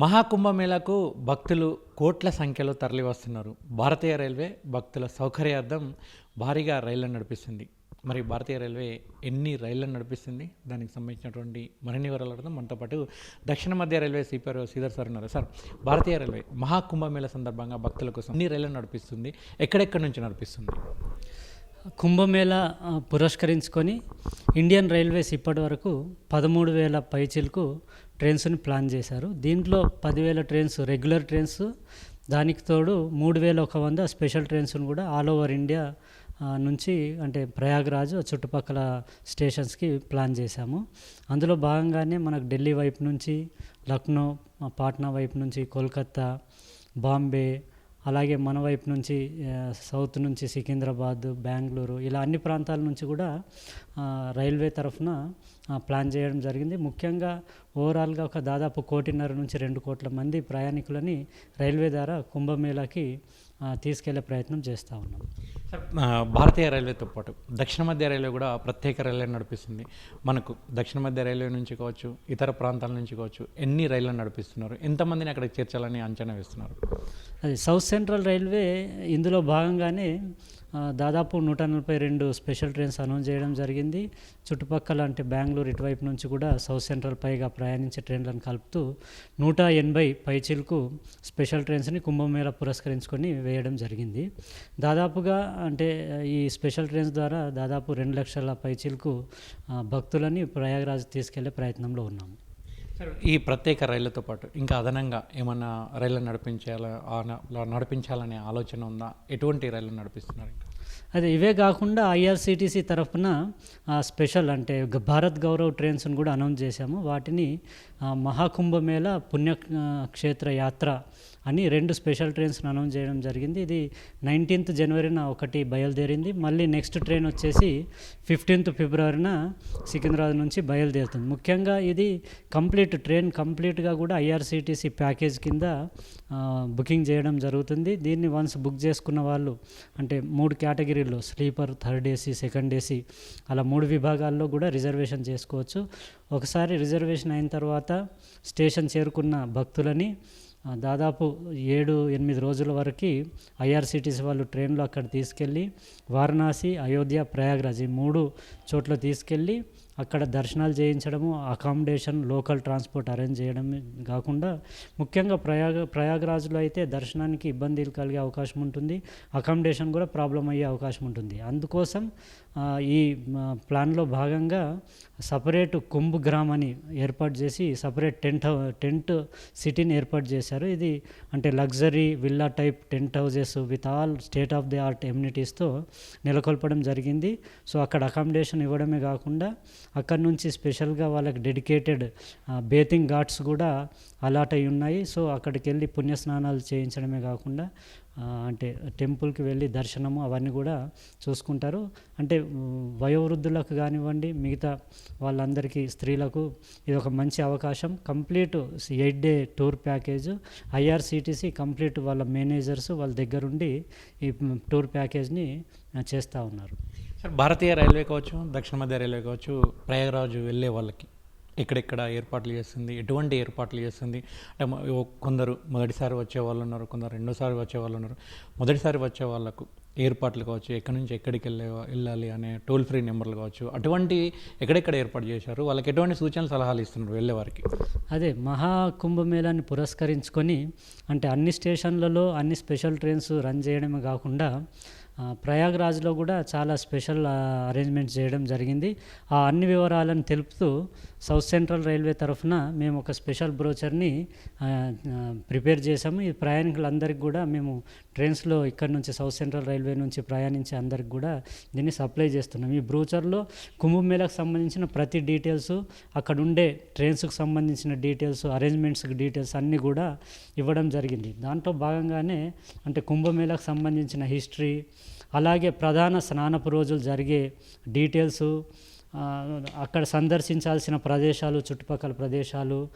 మహాకుంభమేళాకు భక్తులు కోట్ల సంఖ్యలో తరలి వస్తున్నారు భారతీయ రైల్వే భక్తుల సౌకర్యార్థం భారీగా రైళ్ళను నడిపిస్తుంది. మరి భారతీయ రైల్వే ఎన్ని రైళ్ళను నడిపిస్తుంది? దానికి సంబంధించినటువంటి మరిన్ని వివరాలు అర్థం మనతో పాటు దక్షిణ మధ్య రైల్వే సిపిఆర్ శ్రీధర్ సార్ ఉన్నారు. సార్ భారతీయ రైల్వే మహాకుంభమేళ సందర్భంగా భక్తుల కోసం ఎన్ని రైళ్ళను నడిపిస్తుంది? ఎక్కడెక్కడి నుంచి నడిపిస్తుంది? కుంభమేళా పురస్కరించుకొని ఇండియన్ రైల్వేస్ ఇప్పటి వరకు పదమూడు వేల పైచీలకు ట్రైన్స్ని ప్లాన్ చేశారు. దీంట్లో పదివేల ట్రైన్స్ రెగ్యులర్ ట్రైన్స్ దానికి తోడు మూడు వేల ఒక వంద స్పెషల్ ట్రైన్స్ను కూడా ఆల్ ఓవర్ ఇండియా నుంచి అంటే ప్రయాగ్రాజ్ చుట్టుపక్కల స్టేషన్స్కి ప్లాన్ చేశాము. అందులో భాగంగానే మనకు ఢిల్లీ వైపు నుంచి లక్నో పాట్నా వైపు నుంచి కోల్కత్తా బాంబే అలాగే మన వైపు నుంచి సౌత్ నుంచి సికింద్రాబాద్ బెంగళూరు ఇలా అన్ని ప్రాంతాల నుంచి కూడా రైల్వే తరఫున ప్లాన్ చేయడం జరిగింది. ముఖ్యంగా ఓవరాల్గా ఒక దాదాపు కోటిన్నర నుంచి రెండు కోట్ల మంది ప్రయాణికులని రైల్వే ద్వారా కుంభమేళాకి తీసుకెళ్ళే ప్రయత్నం చేస్తూ ఉన్నాం. సార్ భారతీయ రైల్వేతో పాటు దక్షిణ మధ్య రైల్వే కూడా ప్రత్యేక రైళ్ళను నడిపిస్తుంది. మనకు దక్షిణ మధ్య రైల్వే నుంచి కావచ్చు ఇతర ప్రాంతాల నుంచి కావచ్చు ఎన్ని రైళ్ళను నడిపిస్తున్నారు ఎంతమందిని అక్కడికి చేర్చాలని అంచనా వేస్తున్నారు? అది సౌత్ సెంట్రల్ రైల్వే ఇందులో భాగంగానే దాదాపు నూట నలభై రెండు స్పెషల్ ట్రైన్స్ అనౌన్స్ చేయడం జరిగింది. చుట్టుపక్కల అంటే బెంగళూరు ఇటువైపు నుంచి కూడా సౌత్ సెంట్రల్ పైగా ప్రయాణించే ట్రైన్లను కలుపుతూ నూట ఎనభై పైచీలకు స్పెషల్ ట్రైన్స్ని కుంభమేళ పురస్కరించుకొని వేయడం జరిగింది. దాదాపుగా అంటే ఈ స్పెషల్ ట్రైన్స్ ద్వారా దాదాపు రెండు లక్షల పైచీలకు భక్తులని ప్రయాగరాజ్ తీసుకెళ్ళే ప్రయత్నంలో ఉన్నాము. ఈ ప్రత్యేక రైళ్ళతో పాటు ఇంకా అదనంగా ఏమన్నా రైళ్ళను నడిపించాలా నడిపించాలనే ఆలోచన ఉందా? ఎటువంటి రైళ్ళను నడిపిస్తున్నారు ఇంకా? అదే ఇవే కాకుండా ఐఆర్సిటీసీ తరఫున స్పెషల్ అంటే భారత్ గౌరవ్ ట్రైన్స్ని కూడా అనౌన్స్ చేశాము. వాటిని మహాకుంభమేళ పుణ్య క్షేత్ర యాత్ర అని రెండు స్పెషల్ ట్రైన్స్ అనౌన్స్ చేయడం జరిగింది. ఇది నైన్టీన్త్ జనవరిన ఒకటి బయలుదేరింది. మళ్ళీ నెక్స్ట్ ట్రైన్ వచ్చేసి ఫిఫ్టీన్త్ ఫిబ్రవరిన సికింద్రాబాద్ నుంచి బయలుదేరుతుంది. ముఖ్యంగా ఇది కంప్లీట్ ట్రైన్ కంప్లీట్గా కూడా ఐఆర్సిటీసీ ప్యాకేజ్ కింద బుకింగ్ చేయడం జరుగుతుంది. దీన్ని వన్స్ బుక్ చేసుకున్న వాళ్ళు అంటే మూడు కేటగిరీల్లో sleeper third AC second AC అలా మూడు విభాగాల్లో కూడా రిజర్వేషన్ చేసుకోవచ్చు. ఒకసారి రిజర్వేషన్ అయిన తర్వాత స్టేషన్ చేరుకున్న భక్తులని దాదాపు ఏడు ఎనిమిది రోజుల వరకు ఐఆర్సిటీసీ వాళ్ళు ట్రైన్లో అక్కడ తీసుకెళ్ళి వారణాసి అయోధ్య ప్రయాగ్రాజ్ ఈ మూడు చోట్ల తీసుకెళ్ళి అక్కడ దర్శనాలు చేయించడము అకామిడేషన్ లోకల్ ట్రాన్స్పోర్ట్ అరేంజ్ చేయడం కాకుండా ముఖ్యంగా ప్రయాగ ప్రయాగరాజ్లో అయితే దర్శనానికి ఇబ్బందులు కలిగే అవకాశం ఉంటుంది అకామిడేషన్ కూడా ప్రాబ్లం అయ్యే అవకాశం ఉంటుంది. అందుకోసం ఈ ప్లాన్లో భాగంగా సపరేట్ కుంభ్ గ్రామ్ అని ఏర్పాటు చేసి సపరేట్ టెంట్ హౌ టెంట్ సిటీని ఏర్పాటు చేశారు. ఇది అంటే luxury villa type tent houses with all state of the art ఎమ్యూనిటీస్తో నెలకొల్పడం జరిగింది. సో అక్కడ అకామిడేషన్ ఇవ్వడమే కాకుండా అక్కడ నుంచి స్పెషల్గా వాళ్ళకి డెడికేటెడ్ బేతింగ్ ఘాట్స్ కూడా అలాట్ అయి ఉన్నాయి. సో అక్కడికి వెళ్ళి పుణ్యస్నానాలు చేయించడమే కాకుండా అంటే టెంపుల్కి వెళ్ళి దర్శనము అవన్నీ కూడా చూసుకుంటారు. అంటే వయోవృద్ధులకు కానివ్వండి మిగతా వాళ్ళందరికీ స్త్రీలకు ఇది ఒక మంచి అవకాశం. Complete eight day tour package IRCTC complete వాళ్ళ మేనేజర్స్ వాళ్ళ దగ్గరుండి ఈ టూర్ ప్యాకేజ్ని చేస్తూ ఉన్నారు. సార్ భారతీయ రైల్వే కావచ్చు దక్షిణ మధ్య రైల్వే కావచ్చు ప్రయాగరాజు వెళ్ళే వాళ్ళకి ఎక్కడెక్కడ ఏర్పాట్లు చేస్తుంది ఎటువంటి ఏర్పాట్లు చేస్తుంది. అంటే కొందరు మొదటిసారి వచ్చే వాళ్ళు ఉన్నారు కొందరు రెండోసారి వచ్చే వాళ్ళు ఉన్నారు. మొదటిసారి వచ్చే వాళ్ళకు ఏర్పాట్లు కావచ్చు ఎక్కడి నుంచి ఎక్కడికి వెళ్ళే వెళ్ళాలి అనే టోల్ ఫ్రీ నెంబర్లు కావచ్చు అటువంటి ఎక్కడెక్కడ ఏర్పాటు చేశారు వాళ్ళకి ఎటువంటి సూచనలు సలహాలు ఇస్తున్నారు వెళ్ళే వారికి? అదే మహాకుంభమేళాన్ని పురస్కరించుకొని అంటే అన్ని స్టేషన్లలో అన్ని స్పెషల్ ట్రైన్స్ రన్ చేయడమే కాకుండా ప్రయాగ్రాజ్లో కూడా చాలా స్పెషల్ అరేంజ్మెంట్స్ చేయడం జరిగింది. ఆ అన్ని వివరాలను తెలుపుతూ సౌత్ సెంట్రల్ రైల్వే తరఫున మేము ఒక స్పెషల్ బ్రోచర్ని ప్రిపేర్ చేసాము ఈ ప్రయాణికులందరికీ కూడా మేము ట్రైన్స్లో ఇక్కడ నుంచి సౌత్ సెంట్రల్ రైల్వే నుంచి ప్రయాణించే అందరికి కూడా దీన్ని సప్లై చేస్తున్నాం. ఈ బ్రోచర్లో కుంభమేళకు సంబంధించిన ప్రతి డీటెయిల్స్ అక్కడ ఉండే ట్రైన్స్కి సంబంధించిన డీటెయిల్స్ అరేంజ్మెంట్స్కి డీటెయిల్స్ అన్నీ కూడా ఇవ్వడం జరిగింది. దాంట్లో భాగంగానే అంటే కుంభమేళకు సంబంధించిన హిస్టరీ అలాగే ప్రధాన స్నానపు రోజులు జరిగే డీటెయిల్స్ అక్కడ సందర్శించాల్సిన ప్రదేశాలు చుట్టుపక్కల ప్రదేశాలు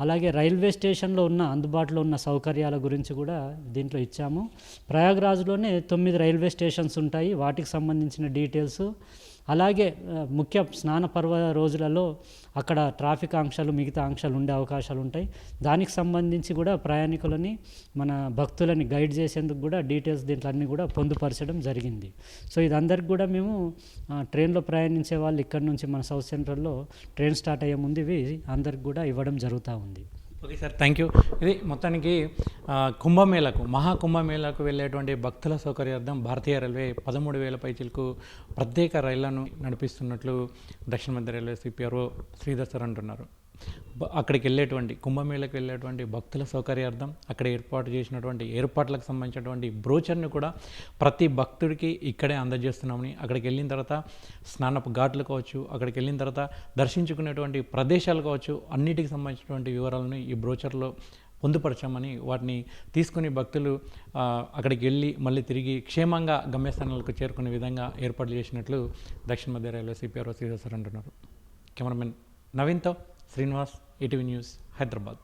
అలాగే రైల్వే స్టేషన్లో ఉన్న అందుబాటులో ఉన్న సౌకర్యాల గురించి కూడా దీంట్లో ఇచ్చాము. ప్రయాగ్రాజ్లోనే తొమ్మిది రైల్వే స్టేషన్స్ ఉంటాయి. వాటికి సంబంధించిన డీటెయిల్స్ అలాగే ముఖ్య స్నాన పర్వ రోజులలో అక్కడ ట్రాఫిక్ ఆంక్షలు మిగతా ఆంక్షలు ఉండే అవకాశాలు ఉంటాయి. దానికి సంబంధించి కూడా ప్రయాణికులని మన భక్తులని గైడ్ చేసేందుకు కూడా డీటెయిల్స్ దీంట్లో అన్నీ కూడా పొందుపరచడం జరిగింది. సో ఇది అందరికి కూడా మేము ట్రైన్లో ప్రయాణించే వాళ్ళు ఇక్కడ నుంచి మన సౌత్ సెంట్రల్లో ట్రైన్ స్టార్ట్ అయ్యే ముందు ఇవి అందరికి కూడా ఇవ్వడం జరుగుతూ ఉంది. ఓకే సార్ థ్యాంక్ యూ ఇది మొత్తానికి కుంభమేళకు మహాకుంభమేళకు వెళ్ళేటువంటి భక్తుల సౌకర్యార్థం భారతీయ రైల్వే పదమూడు వేల పైచీలకు ప్రత్యేక రైళ్ళను నడిపిస్తున్నట్లు దక్షిణ మధ్య రైల్వే సిపిఆర్ఓ శ్రీధర్ సార్ అంటున్నారు. అక్కడికి వెళ్ళేటువంటి కుంభమేళకు వెళ్ళేటువంటి భక్తుల సౌకర్యార్థం అక్కడ ఏర్పాటు చేసినటువంటి ఏర్పాట్లకు సంబంధించినటువంటి బ్రోచర్ని కూడా ప్రతి భక్తుడికి ఇక్కడే అందజేస్తున్నామని అక్కడికి వెళ్ళిన తర్వాత స్నానపు ఘాట్లు కావచ్చు అక్కడికి వెళ్ళిన తర్వాత దర్శించుకునేటువంటి ప్రదేశాలు కావచ్చు అన్నిటికి సంబంధించినటువంటి వివరాలను ఈ బ్రోచర్లో పొందుపరచామని వాటిని తీసుకుని భక్తులు అక్కడికి వెళ్ళి మళ్ళీ తిరిగి క్షేమంగా గమ్యస్థానాలకు చేరుకునే విధంగా ఏర్పాట్లు చేసినట్లు దక్షిణ మధ్య రైల్వే సిపిఆర్ఓ శ్రీధర్ సార్ అంటున్నారు. కెమెరామెన్ నవీన్తో శ్రీనివాస్ ఈటీవీ న్యూస్ హైదరాబాద్.